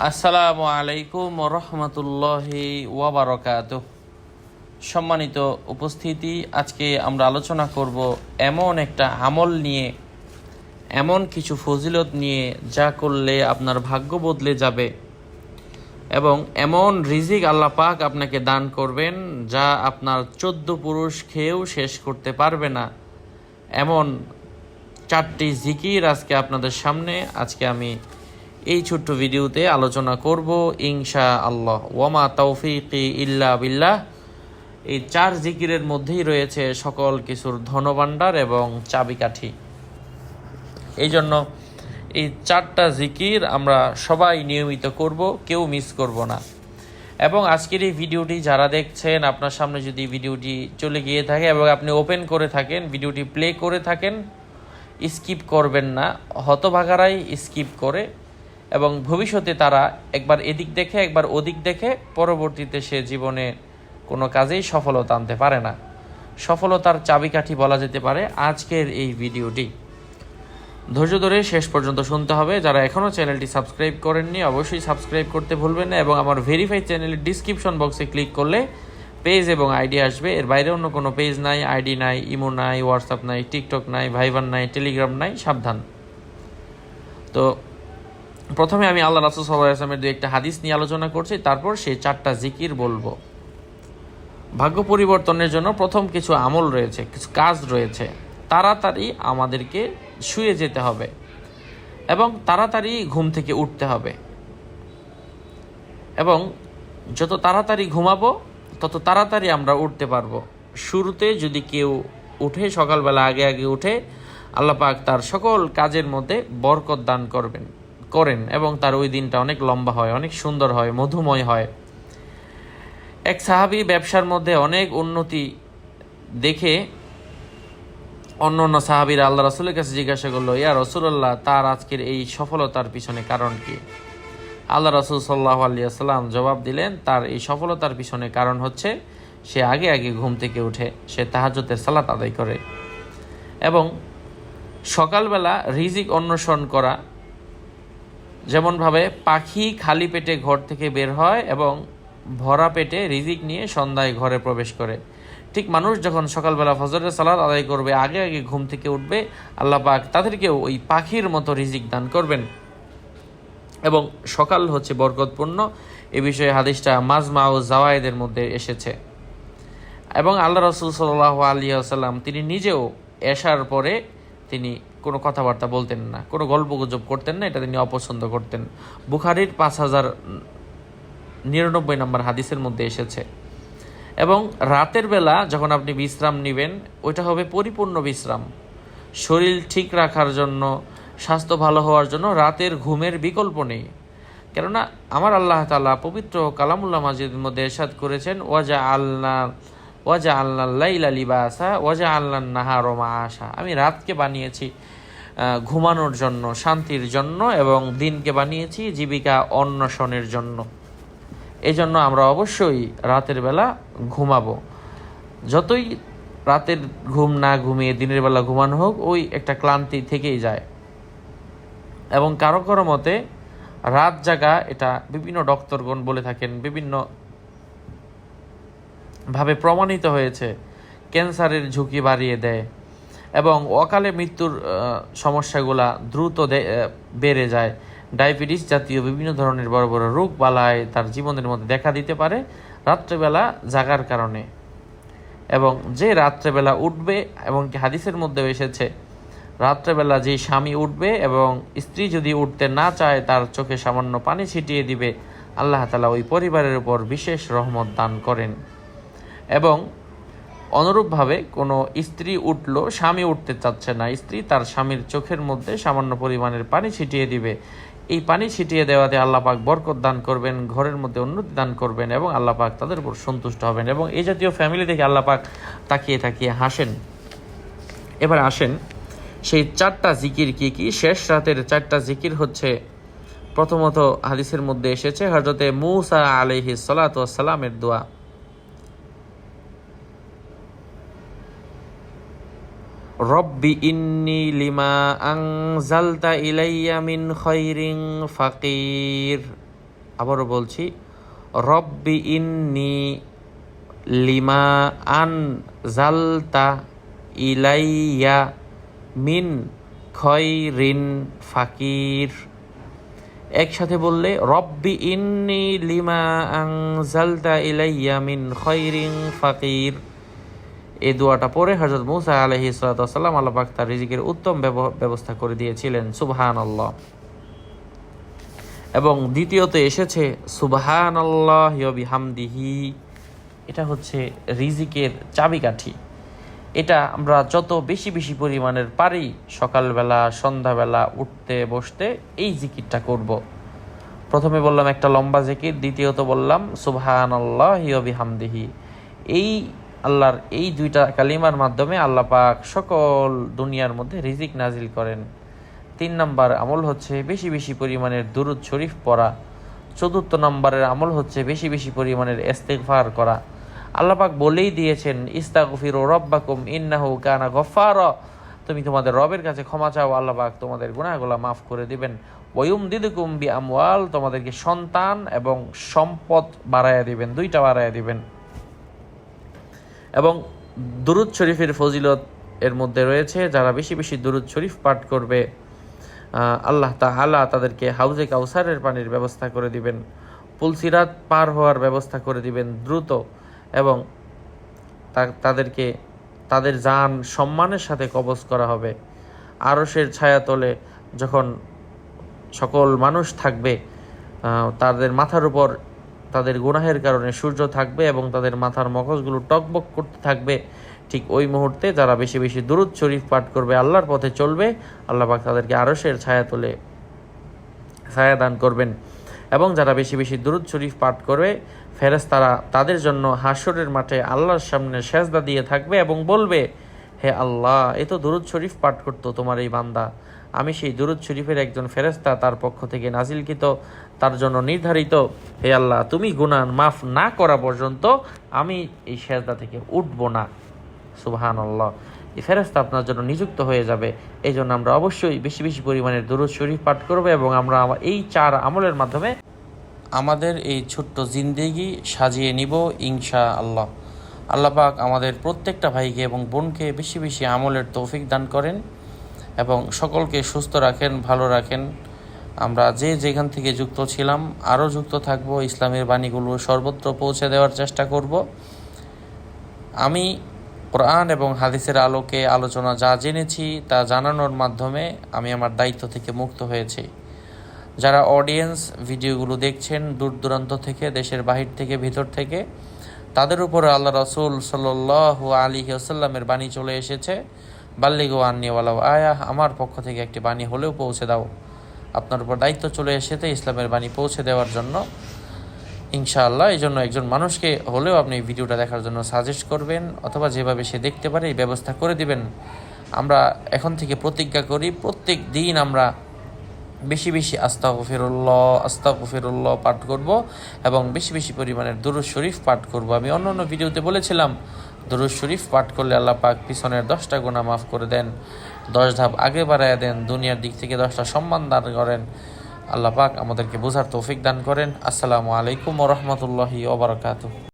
আসসালামু আলাইকুম রহমতুল্লাহি ওয়াবারকাত সম্মানিত উপস্থিতি, আজকে আমরা আলোচনা করব এমন একটা আমল নিয়ে, এমন কিছু ফজিলত নিয়ে যা করলে আপনার ভাগ্য বদলে যাবে এবং এমন রিজিক আল্লাহ পাক আপনাকে দান করবেন যা আপনার চোদ্দ পুরুষ খেয়েও শেষ করতে পারবে না। এমন চারটি জিকির আজকে আপনাদের সামনে, আজকে আমি এই ছোট্ট ভিডিওতে আলোচনা করব ইনশা আল্লাহ ওয়ামা তৌফিকি ইল্লা বিল্লাহ। এই চার জিকিরের মধ্যেই রয়েছে সকল কিছুর ধনভাণ্ডার এবং চাবিকাঠি। এই জন্য এই চারটা জিকির আমরা সবাই নিয়মিত করব, কেউ মিস করব না। এবং আজকের এই ভিডিওটি যারা দেখছেন, আপনার সামনে যদি ভিডিওটি চলে গিয়ে থাকে এবং আপনি ওপেন করে থাকেন, ভিডিওটি প্লে করে থাকেন, স্কিপ করবেন না। হতভাগারাই স্কিপ করে এবং ভবিষ্যতে তারা একবার এদিক দেখে, একবার ওদিক দেখে পরবর্তীতে সে জীবনে কোনো কাজেই সফলতা আনতে পারে না। সফলতার চাবিকাঠি বলা যেতে পারে আজকের এই ভিডিওটি। ধৈর্য ধরে শেষ পর্যন্ত শুনতে হবে। যারা এখনও চ্যানেলটি সাবস্ক্রাইব করেননি, অবশ্যই সাবস্ক্রাইব করতে ভুলবেন না এবং আমার ভেরিফাই চ্যানেলের ডিসক্রিপশন বক্সে ক্লিক করলে পেজ এবং আইডি আসবে। এর বাইরে অন্য কোনো পেজ নাই আইডি নাই ইমো নাই হোয়াটসঅ্যাপ নাই টিকটক নাই ভাইবার নাই টেলিগ্রাম নাই, সাবধান। তো প্রথমে আমি আল্লাহ রাসুল সাল্লাহ দু একটা হাদিস নিয়ে আলোচনা করছি, তারপর সেই চারটা জিকির বলব। ভাগ্য পরিবর্তনের জন্য প্রথম কিছু আমল রয়েছে, কিছু কাজ রয়েছে। তাড়াতাড়ি আমাদেরকে শুয়ে যেতে হবে এবং তাড়াতাড়ি ঘুম থেকে উঠতে হবে। এবং যত তাড়াতাড়ি ঘুমাবো, তত তাড়াতাড়ি আমরা উঠতে পারব। শুরুতে যদি কেউ উঠে, সকালবেলা আগে আগে উঠে, আল্লাহ পাক তার সকল কাজের মধ্যে বরকত দান করবেন। করেন এবং তার ওই দিনটা অনেক লম্বা হয়, অনেক সুন্দর হয়, মধুময় হয়। এক সাহাবি ব্যবসার মধ্যে অনেক উন্নতি দেখে অন্য অন্য সাহাবিরা আল্লাহ রসুলের কাছে জিজ্ঞাসা করল, ইয়া রসুল্লাহ তার আজকের এই সফলতার পিছনে কারণ কি? আল্লাহ রসুল সাল্লাহ আলিয়াল্লাম জবাব দিলেন, তার এই সফলতার পিছনে কারণ হচ্ছে সে আগে আগে ঘুম থেকে উঠে, সে তাহাজতের সালাত আদায় করে এবং সকালবেলা রিজিক অন্বেষণ করা যেমনভাবে পাখি খালি পেটে ঘর থেকে বের হয় এবং ভরা পেটে রিজিক নিয়ে সন্ধ্যায় ঘরে প্রবেশ করে। ঠিক মানুষ যখন সকালবেলা ফজরের সালাদ আদায় করবে, আগে আগে ঘুম থেকে উঠবে, আল্লাহ পাক তাদেরকেও ওই পাখির মতো রিজিক দান করবেন। এবং সকাল হচ্ছে বরকতপূর্ণ। এ বিষয়ে হাদিসটা মাজমা ও জাওয়ায়েদের মধ্যে এসেছে। এবং আল্লাহ রসুল সাল্লাহ আলী আসাল্লাম তিনি নিজেও এশার পরে তিনি কোনো কথাবার্তা বলতেন না, কোনো গল্প গুজব করতেন না এটা তিনি অপছন্দ করতেন। বুখারির পাঁচ হাজার নিরানব্বই নম্বর হাদিসের মধ্যে এসেছে। এবং রাতের বেলা যখন আপনি বিশ্রাম নেবেন, ওইটা হবে পরিপূর্ণ বিশ্রাম। শরীর ঠিক রাখার জন্য, স্বাস্থ্য ভালো হওয়ার জন্য রাতের ঘুমের বিকল্প নেই। কেননা, আমার আল্লাহ তালা পবিত্র কালামুল্লাহ মাজিদের মধ্যে এরশাদ করেছেন, ওয়াজা আল্লাহ ওয়াজা আল্লাহ লাইলা লিবাসা ওয়াজা আল্লাহ নাহারমা আশা আমি রাতকে বানিয়েছি ঘুমানোর জন্য, শান্তির জন্য এবং দিনকে বানিয়েছি জীবিকা অন্বেষণের জন্য। এই জন্য আমরা অবশ্যই রাতের বেলা ঘুমাবো। যতই রাতের ঘুম না ঘুমিয়ে দিনের বেলা ঘুমানো হোক, ওই একটা ক্লান্তি থেকেই যায়। এবং কারও কারও মতে, রাত জাগা এটা বিভিন্ন ডক্টরগণ বলে থাকেন, বিভিন্ন ভাবে প্রমাণিত হয়েছে, ক্যান্সারের ঝুঁকি বাড়িয়ে দেয় এবং অকালে মৃত্যুর সমস্যাগুলা দ্রুত বেড়ে যায়। ডায়াবেটিস জাতীয় বিভিন্ন ধরনের বড় বড় রোগ বালায় তার জীবনের মধ্যে দেখা দিতে পারে রাত্রেবেলা জাগার কারণে। এবং যে রাত্রেবেলা উঠবে এবং কি হাদিসের মধ্যেও এসেছে, রাত্রেবেলা যে স্বামী উঠবে এবং স্ত্রী যদি উঠতে না চায়, তার চোখে সামান্য পানি ছিটিয়ে দিবে, আল্লাহ তালা ওই পরিবারের উপর বিশেষ রহমত দান করেন। এবং অনুরূপভাবে কোনো স্ত্রী উঠল, স্বামী উঠতে চাচ্ছে না। স্ত্রী তার স্বামীর চোখের মধ্যে সামান্য পরিমাণের পানি ছিটিয়ে দিবে। এই পানি ছিটিয়ে দেওয়াতে আল্লাপাক বরকত দান করবেন, ঘরের মধ্যে উন্নতি দান করবেন এবং আল্লাহ পাক তাদের উপর সন্তুষ্ট হবেন এবং এই জাতীয় ফ্যামিলি দেখে আল্লাহ পাক তাকিয়ে তাকিয়ে হাসেন। এবার আসেন, সেই চারটা জিকির কি কি? শেষ রাতের চারটা জিকির হচ্ছে, প্রথমত হাদিসের মধ্যে এসেছে হজরতে মুসা আলহি সালাতামের দোয়া। রব্বি ইন্নি লিমা আংজালতা ইলাইয়া মিন খৈরিং ফাকির। আবারও বলছি, রব্বি ইন্নি লিমা আন জালতা ইলাইয়া মিন খয়রিন ফাকির। একসাথে বললে, রব্বি ইন্নি লিমা আনজালতা ইলাইয়া মিন খয়রিন ফাকির। এই দোয়াটা পরে হজরত মুসা আলহি সাল্লাম আল্লাহ পাক তার রিজিকের উত্তম ব্যব- ব্যবস্থা করে দিয়েছিলেন সুবহান আল্লাহ এবং দ্বিতীয়তে এসেছে সুবহান আল্লাহ বিহামদিহি। এটা হচ্ছে রিজিকের চাবিকাঠি। এটা আমরা যত বেশি বেশি পরিমাণের পারি, সকালবেলা, সন্ধ্যাবেলা উঠতে, বসতে এই জিকিরটা করব। প্রথমে বললাম একটা লম্বা জিকির, দ্বিতীয়ত বললাম সুবহান আল্লাহ হামদিহি এই আল্লাহর এই দুইটা কালিমার মাধ্যমে আল্লাহ পাক সকল দুনিয়ার মধ্যে রিজিক নাজিল করেন। তিন নম্বর আমল হচ্ছে বেশি বেশি পরিমাণের দুরুদ শরীফ পড়া। চতুর্থ নম্বরের আমল হচ্ছে বেশি বেশি পরিমাণের ইস্তেগফার করা। আল্লাহ পাক বলেই দিয়েছেন, ইস্তাগফিরু রব্বাকুম ইন্নাহু কানা গফফারা। তুমি তোমাদের রবের কাছে ক্ষমা চাও, আল্লাহ পাক তোমাদের গুনাহগুলো মাফ করে দিবেন। ওয়ুম দিদুকুম বি আমওয়াল তোমাদেরকে সন্তান এবং সম্পদ বাড়াইয়া দিবেন, দুইটা বাড়াইয়া দিবেন। এবং দুরুদ শরীফের ফজিলত এর মধ্যে রয়েছে, যারা বেশি বেশি দুরুদ শরীফ পাঠ করবে আল্লাহ তাআলা তাদেরকে হাউজে কাউসারের পানির ব্যবস্থা করে দিবেন পুলসিরাত পার হওয়ার ব্যবস্থা করে দিবেন দ্রুত এবং তাদেরকে, তাদের যান সম্মানের সাথে কবজ করা হবে। আরশের ছায়াতলে যখন সকল মানুষ থাকবে তাদের মাথার উপর তাদের গুনাহের কারণে সূর্য থাকবে এবং তাদের মাথার মগজগুলো টকবক করতে থাকবে। ঠিক ওই মুহূর্তে যারা বেশি বেশি দুরুদ শরীফ পাঠ করবে, আল্লাহর পথে চলবে, আল্লাহ পাক তাদেরকে আরশের ছায়া তোলে ছায়া দান করবেন। এবং যারা বেশি বেশি দুরুদ শরীফ পাঠ করবে ফেরেস তারা তাদের জন্য হাসরের মাঠে আল্লাহর সামনে সেজদা দিয়ে থাকবে এবং বলবে হে আল্লাহ, এ তো দুরুদ শরীফ পাঠ করতো তোমার এই বান্দা। আমি সেই দুরুদ শরীফের একজন ফেরেস্তা তার পক্ষ থেকে নাজিলকৃত, তার জন্য নির্ধারিত, হে আল্লাহ, তুমি গুনাহ মাফ না করা পর্যন্ত আমি এই সেজদা থেকে উঠব না। সুবহান আল্লাহ এই ফেরেস্তা আপনার জন্য নিযুক্ত হয়ে যাবে। এই জন্য আমরা অবশ্যই বেশি বেশি পরিমাণের দুরুদ শরীফ পাঠ করব এবং আমরা আমা- এই চার আমলের মাধ্যমে আমাদের এই ছোট্ট জিন্দেগি সাজিয়ে নিব ইনশা আল্লাহ আল্লাহ পাক আমাদের প্রত্যেকটা ভাইকে এবং বোনকে বেশি বেশি আমলের তৌফিক দান করেন এবং সকলকে সুস্থ রাখেন, ভালো রাখেন। আমরা যে যেখান থেকে যুক্ত ছিলাম, আরও যুক্ত থাকব। ইসলামের বাণীগুলো সর্বত্র পৌঁছে দেওয়ার চেষ্টা করব। আমি কোরআন এবং হাদিসের আলোকে আলোচনা যা জেনেছি তা জানানোর মাধ্যমে আমি আমার দায়িত্ব থেকে মুক্ত হয়েছি। যারা অডিয়েন্স ভিডিওগুলো দেখছেন দূর দূরান্ত থেকে, দেশের বাহির থেকে, ভিতর থেকে তাদের উপরে আল্লাহ রসুল সাল্লাহ আলী আসাল্লামের বাণী চলে এসেছে। বাল্লিগো আন্নিওয়ালা আয়া, আমার পক্ষ থেকে একটি বাণী হলেও পৌঁছে দাও। আপনার উপর দায়িত্ব চলে এসেছে ইসলামের বাণী পৌঁছে দেওয়ার জন্য। ইনশাআল্লাহ এই জন্য একজন মানুষকে হলেও আপনি এই ভিডিওটা দেখার জন্য সাজেস্ট করবেন, অথবা যেভাবে সে দেখতে পারে এই ব্যবস্থা করে দিবেন। আমরা এখন থেকে প্রতিজ্ঞা করি, প্রত্যেক দিন আমরা বেশি বেশি আস্তাগফিরুল্লাহ আস্তাগফিরুল্লাহ পাঠ করব এবং বেশি বেশি পরিমাণের দুরুদ শরীফ পাঠ করব। আমি অন্য অন্য ভিডিওতে বলেছিলাম দুরুজ শরীফ পাঠ করলে আল্লাহ পাক পিছনের দশটা গুণা মাফ করে দেন, দশ ধাপ আগে বাড়ায় দেন, দুনিয়ার দিক থেকে দশটা সম্মান দান করেন। আল্লাহ পাক আমাদেরকে বোঝার তৌফিক দান করেন। আসসালামু আলাইকুম রহমতুল্লাহি ওবরাকাতু